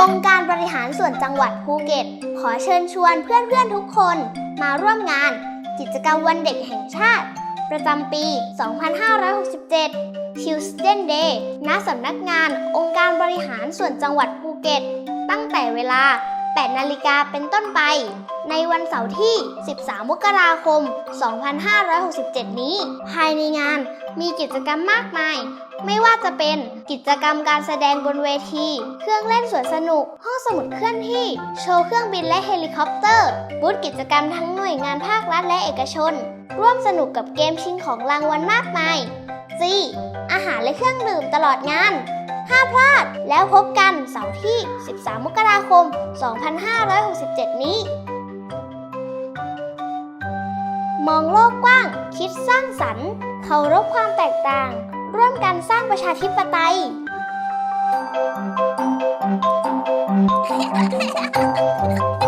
องค์การบริหารส่วนจังหวัดภูเก็ต ขอเชิญชวนเพื่อนๆทุกคนมาร่วมงาน กิจกรรมวันเด็กแห่งชาติ ประจำปี 2567 Children's Day ณสำนักงานองค์การบริหารส่วนจังหวัดภูเก็ต ตั้งแต่เวลา 8 นาฬิกาเป็นต้นไป ในวันเสาร์ที่ 13 มกราคม 2567 นี้ ภายในงานมีกิจกรรมมากมาย ไม่ว่าจะเป็นกิจกรรมการแสดงบนเวที เครื่องเล่นสวนสนุก ห้องสมุดเคลื่อนที่ โชว์เครื่องบินและเฮลิคอปเตอร์ บูธกิจกรรมทั้งหน่วยงานภาครัฐและเอกชน ร่วมสนุกกับเกมชิงของรางวัลมากมาย C อาหารและเครื่องดื่มตลอดงาน พลาด แล้วพบกันเสาร์ที่ 13 มกราคม 2567 นี้ มองโลกกว้าง คิดสร้างสรรค์เคารพความแตกต่าง ร่วมกันสร้างประชาธิปไตยเ